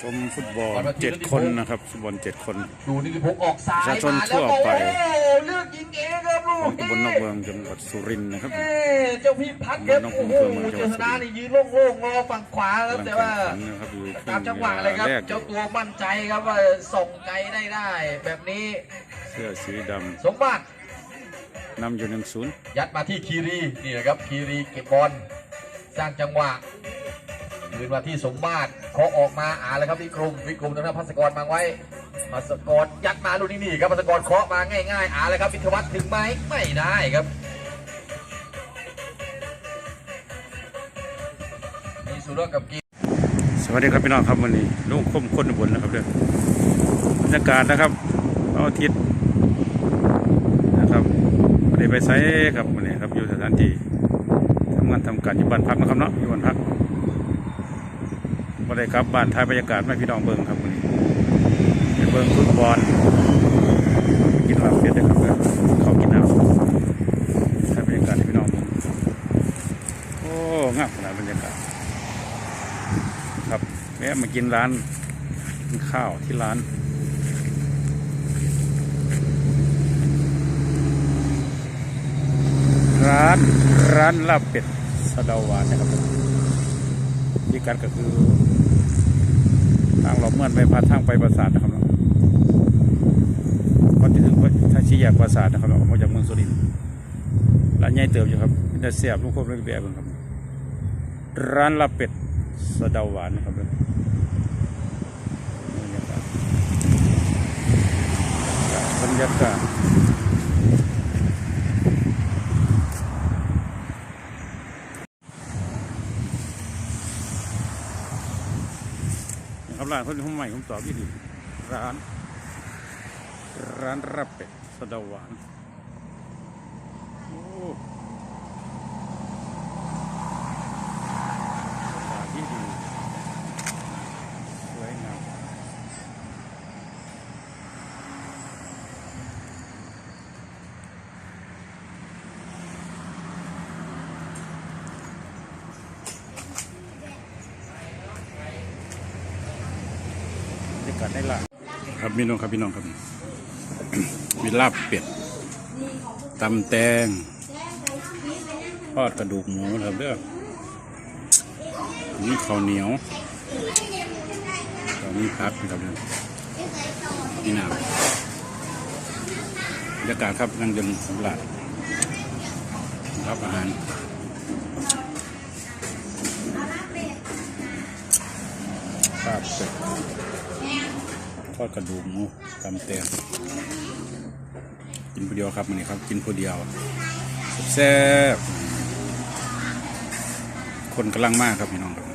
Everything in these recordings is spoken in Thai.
ชมฟุตบอลเจ็ดคนนะครับ ฟุตบอลเจ็ดคนดูนิติพงศ์ออกซ้ายประชาชนมาทั่แล้ววไปโอ้โหเลือกยิงเองครับลูของกตำบลนอกเมืองจังหวัดสุรินทร์นะครับเอ้เจ้าพี่พัดครับน้องโอ้โหเมืองจัเจงหวัดษดาสุรินทร์นี่ยืนโล่งๆรอฝั่งขวาครับกำลังแต่แข่งว่าขันนะครับอยู่ตามจังหวะเลยครับแรกเจ้าตัวมั่นใจครับว่าส่งไกลได้ได้ แบบนี้ เสื้อสีดสมบัติำนำอยู่หนึ่งศูนย์ยัดมาที่คีรีนี่นะครับคีรีเก็บบอลสร้างจังหวะ คืนมาที่สมมาตรเคาะออกมาอ่าแล้วครับวิกรมวิกรมตรงนั้นพัสกรมาไว้พัสกรยัดมาลูกนี้นี่ครับพัสกรเคาะมาง่ายๆอ่าแล้วครับวิทวัฒน์ถึงไหมไม่ได้ครับมีสุรกับกีสวัสดีครับพี่น้องครับวันนี้ลุงคมคนบลนะครับเด้อบรรยากาศนะครับวันอาทิตย์นะครับไม่ได้ไปไซครับวันนี้ครับอยู่สถานที่ทำงานทำการอยู่บ้านพักนะครับเนาะอยู่บ้านพัก ไม่ได้กลับบ้านถ่ายบรรยากาศไม่พี่น้องเบิ่งครับวันนี้ไปเบิ่งฟุตบอลกินเหล้าเพียรนะครับเขากินน้ำถ่ายบรรยากาศพี่น้องเบิ่งโอ้งามขนาดบรรยากาศ ครับแวะมากินร้านกินข้าวที่ร้านร้านร้านลาบเป็ดสะดาวานนะครับที่กันก็คือางเราเมื่อนไปพาทางไปปราสาทนะครับเนาก่อนที่ถึงท่าชี้แยกปราสาทนะครับเรามาจากเมืองสุรินทร์ร้านใหญ่เติบอยู่ครับแต่เสียบลูกคบเลยแบบครับ ร้านลาเป็ดสะเดาหวานนะครับบรรยากาศบรรยากาศนะ ครับร้านเขาเป็นห้องใหม่ผมตอบที่ดีร้าน ร้านรับเป็ดสะดาหวานโอ้ สถานที่ดีสวยงามบรรยากาศ ในร้านครับพี่น้องครับพี่น้องครับ มีลาบเป็ดตำแตงทอดกระดูกหมูครับเด้อนี่ข้าวเหนียวเรามีพักนะครับนี่น้ำบรรยากาศครับนั่งยนต์สำหรับรับอาหารภาพเป็ดท อดกระดูกหมูตำเตียงกินผู้เดียวครับมันนี้ครับ กินผู้เดียวแซ่บคนกำลังมากครับพี่น้องครับ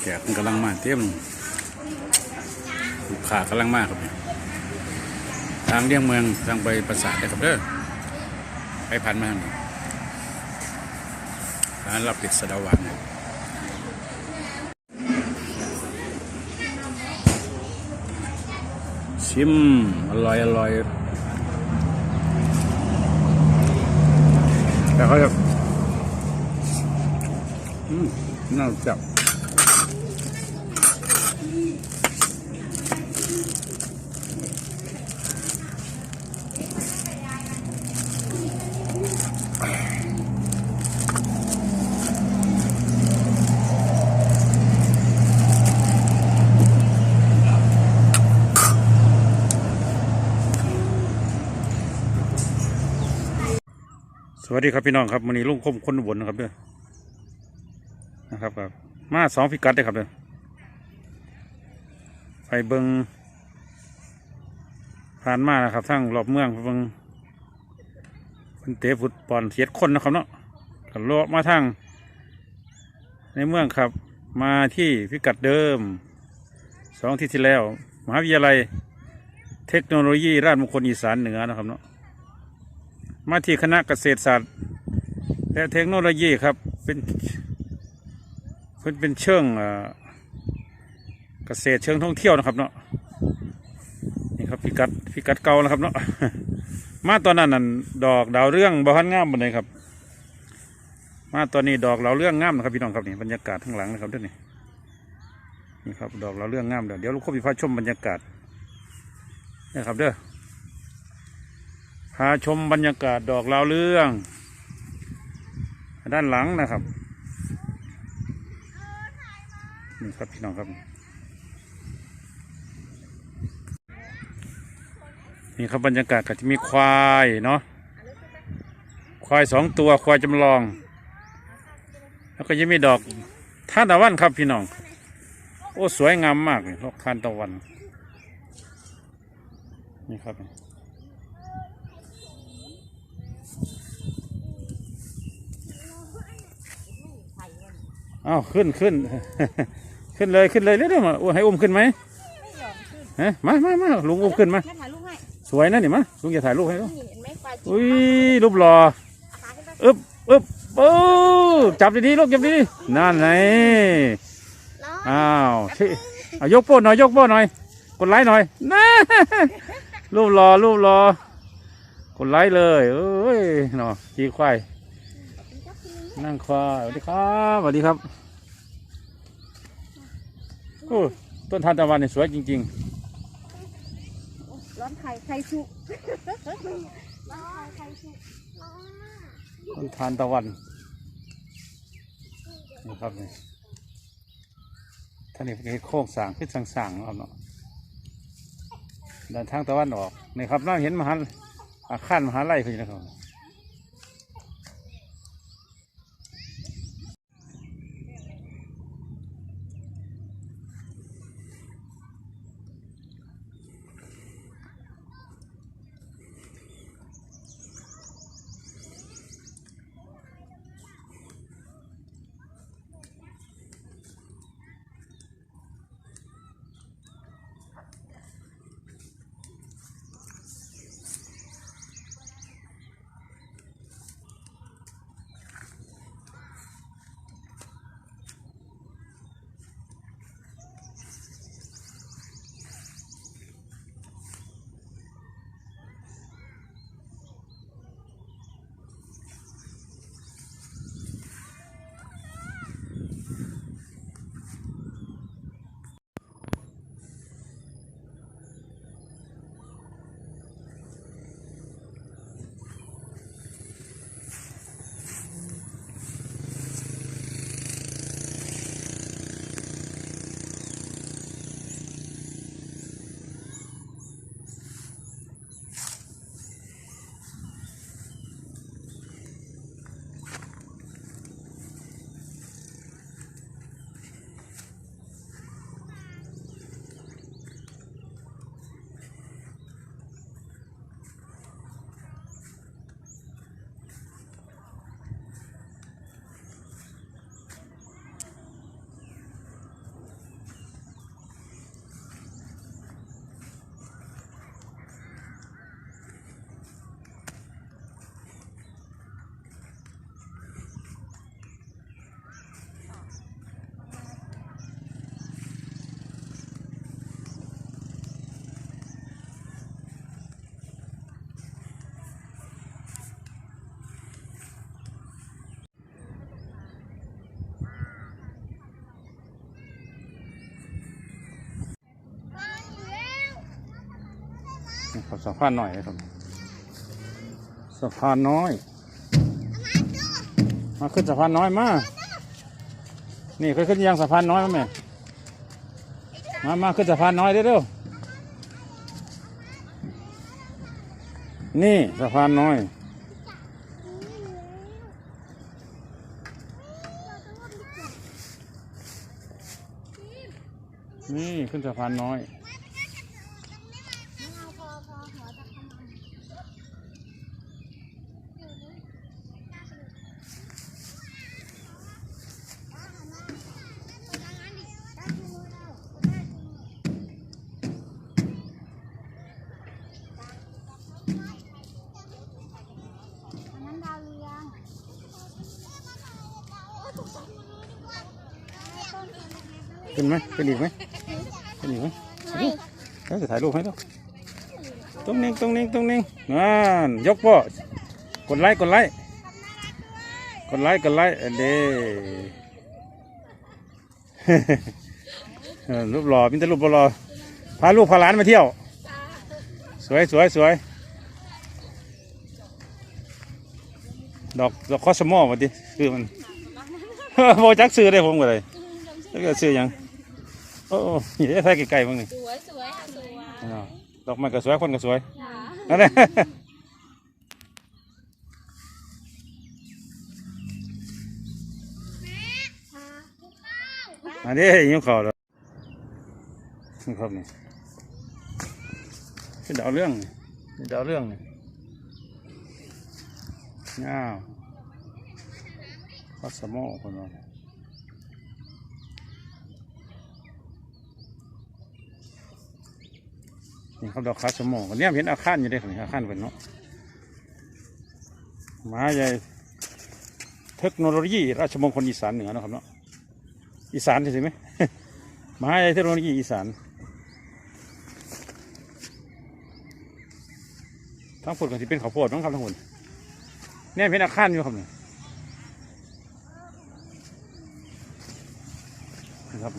แขกมันกำลังมากเต็มลูกค้ากำลังมากครับพี่ทางเลี่ยงเมืองทางไปประสาทนะครับเด้อไปพันมาทางนี้ร้านรับปิดสะดาวานเนี่ย ชิม อร่อย อร่อย แต่เขาจะน่าจับ วัสดีครับพี่น้องครับวันนี้ลุงคมคนบลนะครับเด้อนะครับครับมาสองพิกัดเลยครับเด้อไปเบิงผ่านมานะครับทั้งรอบเมืองไปเบิงเป็นเตะฟุตบอลเทียดคนนะครับเนาะกันเลาะมาทางในเมืองครับ มาที่พิกัดเดิมสองที่ที่แล้ว มหาวิทยาลัย เทคโนโลยีราชมงคลอีสานเหนือนะครับเนาะ มาที่คณะเกษตรศาสตร์ และเทคโนโลยีครับเป็นเพิ่นเป็นเชิงเกษตรเชิงท่องเที่ยวนะครับเนาะนี่ครับพิกัดพิกัดเก่านะครับเนาะมาตอนนั้นนั่นดอกดาวเรื่องบานงามบนเลยครับ มาตอนนี้ดอกดาวเรื่องงามนะครับพี่น้องครับนี่บรรยากาศข้างหลังนะครับด้วยนี่นี่ครับดอกเราวเรื่องงามเดี๋ยวเดี๋ยวลูกคบพาชมบรรยากาศนี่ครับเด้อ พาชมบรรยากาศดอกเราวเรื่อง ด้านหลังนะครับนี่ครับพี่น้องครับ นี่ครับบรรยากาศก็จะมีควายเนาะควายสองตัวควายจำลอง แล้วก็ยังมีดอกท่านตะวันครับพี่น้อง โอ้ สวยงามมากเลยดอกทานตะวัน นี่ครับ อ้าวขึ้นขึ้น ขึ้นเลยขึ้นเลยเร็วๆมาโอ้ให้อุ้มขึ้นไหมไม่ยอมขึ้นฮะมามามาลุงอุ้มขึ้นมาแม่ถ่ายรูปให้สวยนะนี่มาลุงจะถ่ายรูปให้ดูนี่เห็นไหมควายจิ๋อุ้วยรูปหล่อขาขึ้นไปอึบอึบโอ้จับดีๆลูกจับดีๆนั่นไงแล้วอ้าวชิเอายกโป้หน่อยยกโป้หน่อย กดไลค์หน่อยนะรูปหล่อรูปหล่อกดไลค์เลยเอ้ยเนาะขี่ควาย นั่งควายสวัสดีครับสวัสดีครับโอ้ต้นทานตะวันนี่สวยจริง ร้อนไข่ไข่ชุร้อนไข่ไข่ชุร้อนๆต้นทานตะวันนี่ครับนี่ท่านนี่เป็นโค้งสร้างขึ้นสร้างๆเนาะครับเนาะด้านทางตะวันออกนี่ครับน่าเห็นมหาอาคารมหาลัยคือนะครับนี่ครับ สะพานหน่อยครับสะพานน้อย มาขึ้นสะพานน้อยมา นี่เคยขึ้นยังสะพานน้อยมั้ยแม่มามาขึ้นสะพานน้อยเร็วๆนี่สะพานน้อยนี่ขึ้นสะพานน้อย ขึ้นไหมขึ้นอีกไหมขึ้นอีกไหมแล้วจะถ่ายรูปให้ดูตรงนี้ตรงนี้ตรงนี้นั่นยกโป้กดไลค์กดไลค์กดไลค์กดไลค์อันเด้เออรูปหล่อมีแต่รูปหล่อพาลูกพาหลานมาเที่ยว สวยสวยสวยดอกดอกคอสมอมาดิซื้อมันโมจักซื้อได้ผมก็เลยแล้วก็ซื้อยัง อ้ยได้ใส่ไก่ๆบ้างนี่สวยสวยค่ะสวยอ้าวดอกไม้ก็สวยคนก็สวยค่ะนั่นแหละ อันนี้ยิ้มเขาแล้วนี่ครับนี่เป็นดาวเรื่องนี่เป็นดาวเรื่องนี่ง้าวพัสมอคนว่า นี่เขาดอกคาสมอคนนี้เห็นอาคารอยู่ได้ของอาคารเป็นเนาะมหาใหญ่เทคโนโลยี ราชมงคลอีสานเหนือเนาะครับเนาะอีสานใช่ไหมมหาวิทยาลัยเทคโนโลยีอีสานทั้งฝนกันที่เป็นข้าวโพดต้องครับทั้งฝนเนี่ยเป็นอาคารอยู่ครับเนี่ยครับ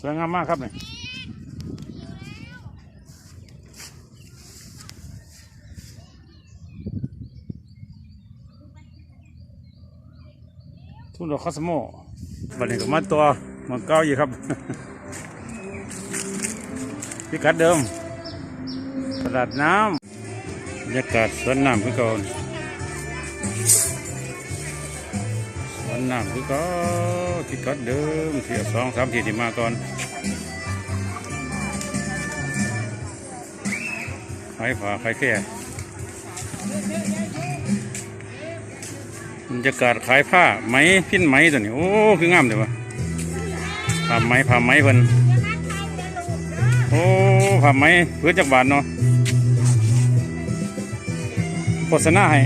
สวยงามมากครับเนี่ยทุ่งดอกคอสโมบันนี้ก็มาตัวมืองเก้าอยู่ครับ พิกัดเดิมตลาดน้ำบรรยากาศสวนน้ำคือเก่าสวน น้ำคือก่าพิกัดเดิมเที่ยสองสามที่ที่มาก่อนขายผ้าขายแค่บรรยากาศขายผ้าไหมพิ้นไหมตัวนี้โอ้คืองามเลยวะผ้าไหมผ้าไหมเพิ่นโอ้ผ้าไหมเพื่อจักบาทเนาะโฆษณาให้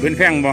พื้นแพงบ่